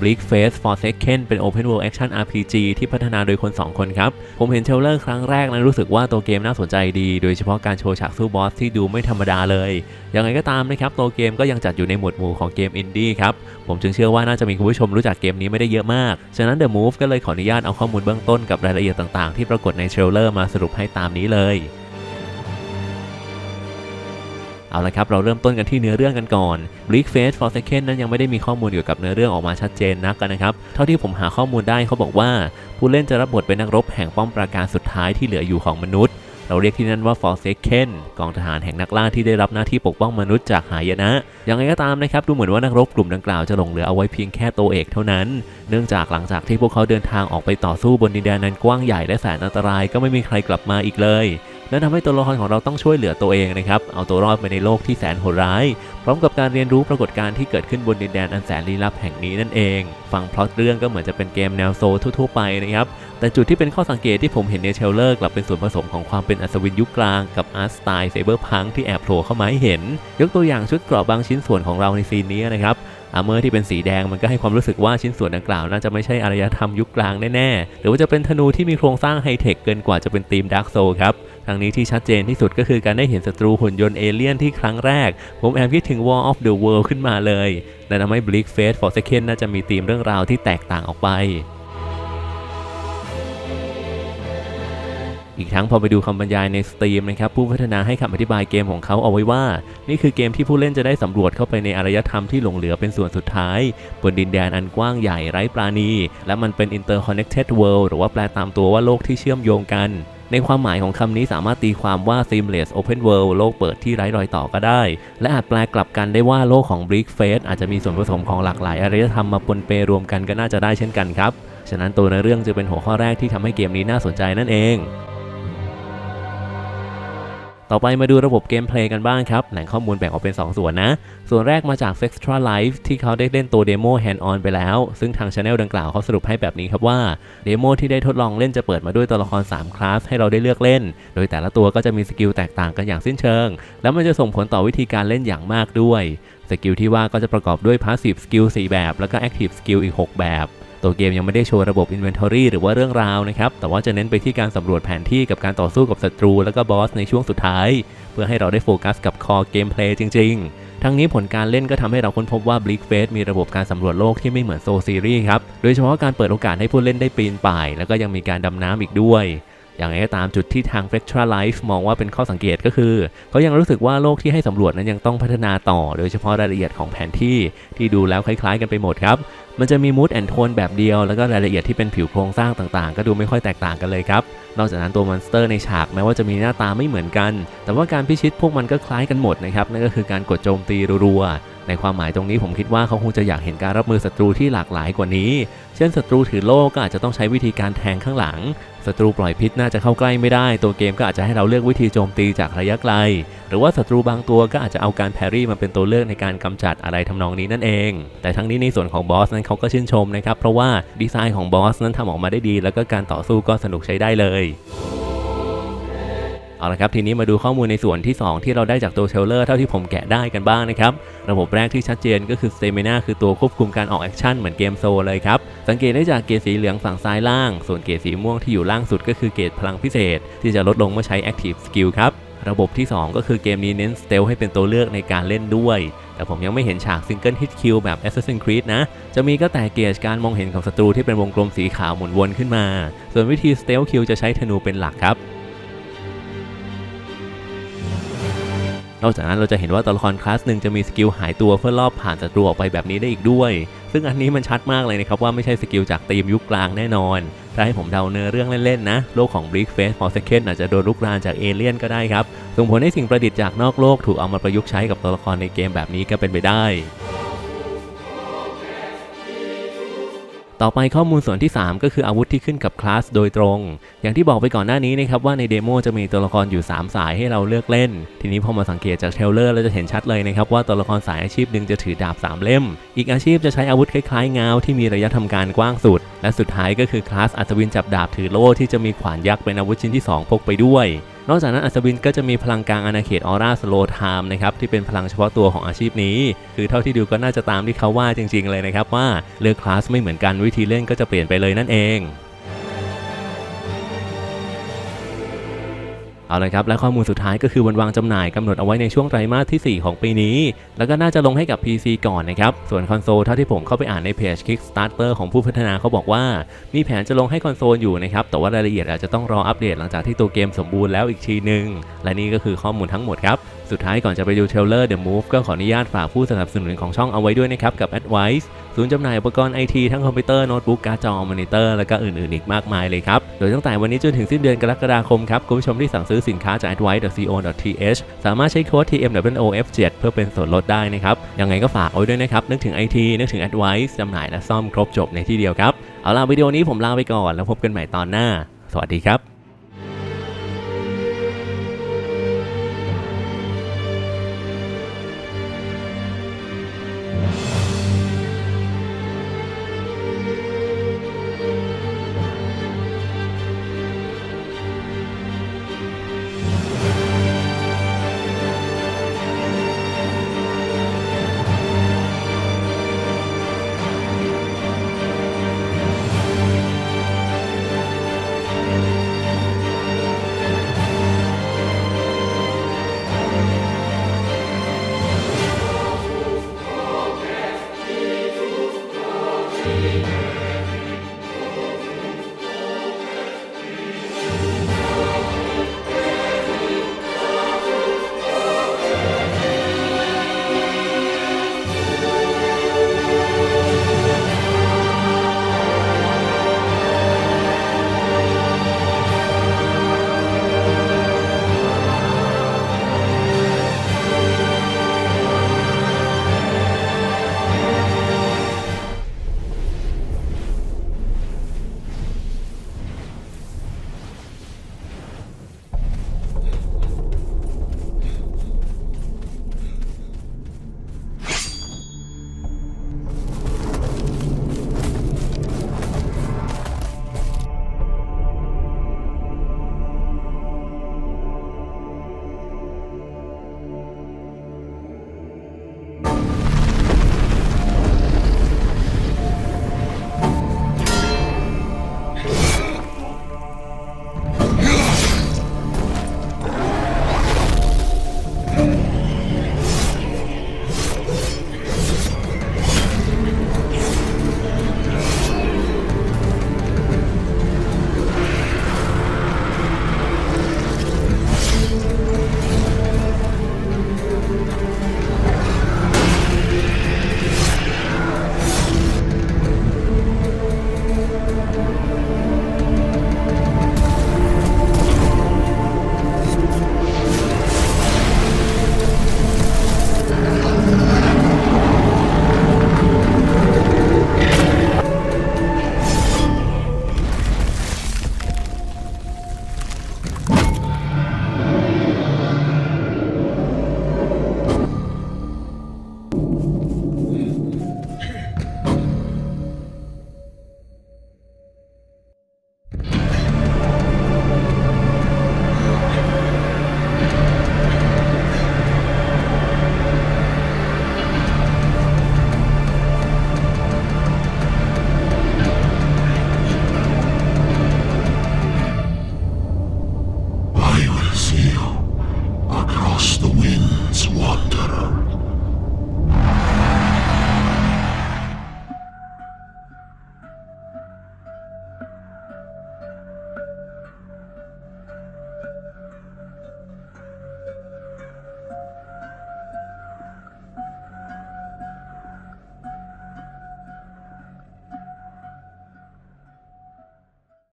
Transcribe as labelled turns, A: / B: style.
A: Bleak Face Forsaken เป็น Open World Action RPG ที่พัฒนาโดยคน 2 คนครับ ผมเห็นเทรลเลอร์ครั้งแรกนั้นรู้สึกว่าตัวเกมน่าสนใจดี โดยเฉพาะการโชว์ฉากสู้บอสที่ดูไม่ธรรมดาเลย ยังไงก็ตามนะครับตัวเกมก็ยังจัดอยู่ในหมวดหมู่ของเกมอินดี้ครับ ผมจึงเชื่อว่าน่าจะมีคุณผู้ชมรู้จักเกมนี้ไม่ได้เยอะมาก ฉะนั้น The Move ก็เลยขออนุญาตเอาข้อมูลเบื้องต้นกับรายละเอียดต่างๆ ที่ปรากฏในเทรลเลอร์มาสรุปให้ตามนี้เลย เอาละครับ เราเริ่มต้นกันที่เนื้อเรื่องกันก่อน Bleak Face Forsaken นั้นยังไม่ได้มีข้อมูลเกี่ยวกับเนื้อเรื่องออกมาชัดเจนนักกันนะครับ เท่าที่ผมหาข้อมูลได้เขาบอกว่า ผู้เล่นจะรับบทเป็นนักรบแห่งป้อมปราการสุดท้ายที่เหลืออยู่ของมนุษย์ เราเรียกที่นั่นว่า Forsaken กองทหารแห่งนักล่าที่ได้รับหน้าที่ปกป้องมนุษย์จากหายนะ ยังไงก็ตามนะครับ ดูเหมือนว่านักรบกลุ่มดังกล่าวจะหลงเหลือเอาไว้เพียงแค่ตัวเอกเท่านั้น เนื่องจากหลังจากที่พวกเขาเดินทางออกไปต่อสู้บนดินแดนนั้นกว้างใหญ่และแสนอันตรายก็ไม่มีใครกลับมาอีกเลย นั่นทำให้ตัวละครของเราต้องช่วยเหลือตัวเองนะครับ เอาตัวรอดไปในโลกที่แสนโหดร้าย พร้อมกับการเรียนรู้ปรากฏการณ์ที่เกิดขึ้นบนดินแดนอันแสนลี้ลับแห่งนี้นั่นเอง ฟังพล็อตเรื่องก็เหมือนจะเป็นเกมแนวโซทั่วๆไปนะครับ แต่จุดที่เป็นข้อสังเกตที่ผมเห็นในเทรลเลอร์กลับเป็นส่วนผสมของความเป็นอัศวินยุคกลางกับอาร์ตสไตล์ไซเบอร์พังที่แอบโผล่เข้ามาให้เห็น ยกตัวอย่างชุดเกราะบางชิ้นส่วนของเราในซีนนี้นะครับ อาร์เมอร์ที่เป็นสีแดงมันก็ให้ความรู้สึกว่าชิ้นส่วนดังกล่าวน่าจะไม่ใช่อารยธรรมยุคกลางแน่ๆ หรือว่าจะเป็นธนูที่มีโครงสร้างไฮเทคเกินกว่าจะเป็นธีมดาร์กโซครับทางนี้ที่ชัดเจนที่สุดก็คือการได้เห็นศัตรูหุ่นยนต์เอเลี่ยนที่ครั้งแรก ผมแอบคิดถึง War of the World ขึ้นมาเลยและทำให้ Bleak Face for Second น่าจะมีธีมเรื่องราวที่แตกต่างออกไป อีกทั้งพอไปดูคำบรรยายใน Steam นะครับผู้พัฒนาให้คำอธิบายเกมของเขาเอาไว้ว่า นี่คือเกมที่ผู้เล่นจะได้สำรวจเข้าไปในอารยธรรมที่หลงเหลือเป็นส่วนสุดท้าย บนดินแดนอันกว้างใหญ่ไร้ปราณี และมันเป็น interconnected world หรือว่าแปลตามตัวว่าโลกที่เชื่อมโยงกันในความหมายของคำนี้สามารถตีความว่า seamless open world โลกเปิดที่ไร้รอยต่อก็ได้ และอาจแปลกลับกันได้ว่าโลกของ Bleak Face อาจจะมีส่วนผสมของหลากหลายอารยธรรมมาปนเปรวมกันก็น่าจะได้เช่นกันครับ ฉะนั้นตัวในเรื่องจะเป็นหัวข้อแรกที่ทำให้เกมนี้น่าสนใจนั่นเอง ต่อไปมาดูระบบเกมเพลย์กันบ้างครับ แหล่งข้อมูลแบ่งออกเป็น 2 ส่วนนะ ส่วนแรกมาจาก Sextra Life ที่เขาได้เล่นตัวเดโม Hand On ไปแล้ว ซึ่งทางช anel ดังกล่าวเขาสรุปให้แบบนี้ครับว่า เดโมที่ได้ทดลองเล่นจะเปิดมาด้วยตัวละคร 3 คลาสให้เราได้เลือกเล่น โดยแต่ละตัวก็จะมีสกิลแตกต่างกันอย่างสิ้นเชิง แล้วมันจะส่งผลต่อวิธีการเล่นอย่างมากด้วย สกิลที่ว่าก็จะประกอบด้วย Passive Skill 4 แบบ แล้วก็ Active Skill อีก 6 แบบ ตัวเกมยังไม่ได้โชว์ระบบ Inventory หรือว่าเรื่องราวนะครับ แต่ว่าจะเน้นไปที่การสำรวจแผนที่กับการต่อสู้กับศัตรู และก็บอสในช่วงสุดท้าย เพื่อให้เราได้โฟกัสกับคอเกมเพลย์จริง ๆ ทั้งนี้ผลการเล่นก็ทำให้เราค้นพบว่า Bleak Face มีระบบการสำรวจโลกที่ไม่เหมือนโซซีรีส์ครับ โดยเฉพาะการเปิดโอกาสให้ผู้เล่นได้ปีนป่าย แล้วก็ยังมีการดำน้ำอีกด้วย อย่างไรก็ตามจุดที่ทาง f e c t r a Life มองว่าเป็นข้อสังเกตก็คือ เขายังรู้สึกว่าโลกที่ให้สำรวจนั้นยังต้องพัฒนาต่อ โดยเฉพาะรายละเอียดของแผนที่ที่ดูแล้วคล้ายๆกันไปหมดครับ มันจะมีมูดแอนโทนแบบเดียว แล้วก็รายละเอียดที่เป็นผิวโครงสร้างต่างๆ ก็ดูไม่ค่อยแตกต่างกันเลยครับ นอกจากนั้นตัวมอนสเตอร์ในฉากแม้ว่าจะมีหน้าตาไม่เหมือนกัน แต่ว่าการพิชิตพวกมันก็คล้ายกันหมดนะครับนั่นก็คือการกดโจมตีรัวๆ ในความหมายตรงนี้ผมคิดว่าเขาคงจะอยากเห็นการรับมือศัตรูที่หลากหลายกว่านี้ เช่นศัตรูถือโล่ก็อาจจะต้องใช้วิธีการแทงข้างหลัง ศัตรูปล่อยพิษน่าจะเข้าใกล้ไม่ได้ ตัวเกมก็อาจจะให้เราเลือกวิธีโจมตีจากระยะไกล หรือว่าศัตรูบางตัวก็อาจจะเอาการแพรี่มาเป็นตัวเลือกในการกำจัดอะไรทำนองนี้นั่นเอง แต่ทั้งนี้ในส่วนของบอสนั้นเขาก็ชื่นชมนะครับ เพราะว่าดีไซน์ของบอสนั้นทำออกมาได้ดี แล้วก็การต่อสู้ก็สนุกใช้ได้เลย เอาละครับทีนี้มาดูข้อมูลในส่วนที่ 2 ที่เราได้จากตัวเทรลเลอร์เท่าที่ผมแกะได้กันบ้างนะครับระบบแรกที่ชัดเจนก็คือ Stamina คือตัวควบคุมการออกแอคชั่นเหมือนเกมโซเลยครับ สังเกตได้จากเกรดสีเหลืองฝั่งซ้ายล่าง ส่วนเกรดสีม่วงที่อยู่ล่างสุดก็คือเกรดพลังพิเศษ ที่จะลดลงเมื่อใช้ Active Skill ครับระบบที่ 2 ก็คือเกมนี้เน้นสเตลให้เป็นตัวเลือกในการเล่นด้วย แต่ผมยังไม่เห็นฉากซิงเกิลฮิตคิวแบบ Assassin's Creed นะ จะมีก็แต่เกจการมองเห็นของศัตรูที่เป็นวงกลมสีขาวหมุนวนขึ้นมา ส่วนวิธีสเตลคิวจะใช้ธนูเป็นหลักครับ นอกจากนั้นเราจะเห็นว่าตัวละครคลาสหนึ่งจะมีสกิลหายตัวเพื่อลอบผ่านศัตรูออกไปแบบนี้ได้อีกด้วย ซึ่งอันนี้มันชัดมากเลยนะครับว่าไม่ใช่สกิลจากธีมยุคกลางแน่นอน ถ้าให้ผมเดาเนื้อเรื่องเล่นๆนะ โลกของ b r e a k f a c e for Second อาจจะโดนลุกรานจากเอเลี่ยนก็ได้ครับ ส่งผลให้สิ่งประดิษฐ์จากนอกโลกถูกเอามาประยุกต์ใช้กับตัวละครในเกมแบบนี้ก็เป็นไปได้ ต่อไปข้อมูลส่วนที่ 3 ก็คืออาวุธที่ขึ้นกับคลาสโดยตรง อย่างที่บอกไปก่อนหน้านี้นะครับว่าในเดโมจะมีตัวละครอยู่ 3 สายให้เราเลือกเล่น ทีนี้พอมาสังเกตจากเทรลเลอร์เราจะเห็นชัดเลยนะครับว่าตัวละครสายอาชีพหนึ่งจะถือดาบ 3 เล่ม อีกอาชีพจะใช้อาวุธคล้ายๆเงาที่มีระยะทำการกว้างสุด และสุดท้ายก็คือคลาสอัศวินจับดาบถือโล่ที่จะมีขวานยักษ์เป็นอาวุธชิ้นที่ 2 พกไปด้วยนอกจากนั้นอัศวินก็จะมีพลังกลางอาณาเขตออร่าสโลไทม์นะครับที่เป็นพลังเฉพาะตัวของอาชีพนี้ คือเท่าที่ดูก็น่าจะตามที่เขาว่าจริง ๆ เลยนะครับว่าเลือกคลาสไม่เหมือนกันวิธีเล่นก็จะเปลี่ยนไปเลยนั่นเอง เอาเลยครับและข้อมูลสุดท้ายก็คือวันวางจำหน่ายกำหนดเอาไว้ในช่วงไตรมาสที่ 4 ของปีนี้ แล้วก็น่าจะลงให้กับ PC ก่อนนะครับ ส่วนคอนโซลเท่าที่ผมเข้าไปอ่านในเพจ Kickstarter ของผู้พัฒนาเขาบอกว่า มีแผนจะลงให้คอนโซลอยู่นะครับ แต่ว่ารายละเอียดอาจจะต้องรออัปเดตหลังจากที่ตัวเกมสมบูรณ์แล้วอีกทีหนึ่งและนี่ก็คือข้อมูลทั้งหมดครับ สุดท้ายก่อนจะไปดูเทรลเลอร์ The Move ก็ขออนุญาตฝากผู้สนับสนุนของช่องเอาไว้ด้วยนะครับ กับ Advice ศูนย์จำหน่ายอุปกรณ์ไอทีทั้งคอมพิวเตอร์ โน้ตบุ๊ก การ์ดจอมอนิเตอร์ และก็อื่นๆ อีกมากมายเลยครับ โดยตั้งแต่วันนี้จนถึงสิ้นเดือนกรกฎาคมครับ คุณผู้ชมที่สั่งซื้อสินค้าจาก advice.co.th สามารถใช้โค้ด TMWOF7 เพื่อเป็นส่วนลดได้นะครับยังไงก็ฝากเอาไว้ด้วยนะครับนึกถึง IT นึกถึง Advice จำหน่ายและซ่อมครบจบในที่เดียวครับเอาล่ะวิดีโอนี้ผมลาไปก่อนแล้วพบกันใหม่ตอนหน้า สวัสดีครับ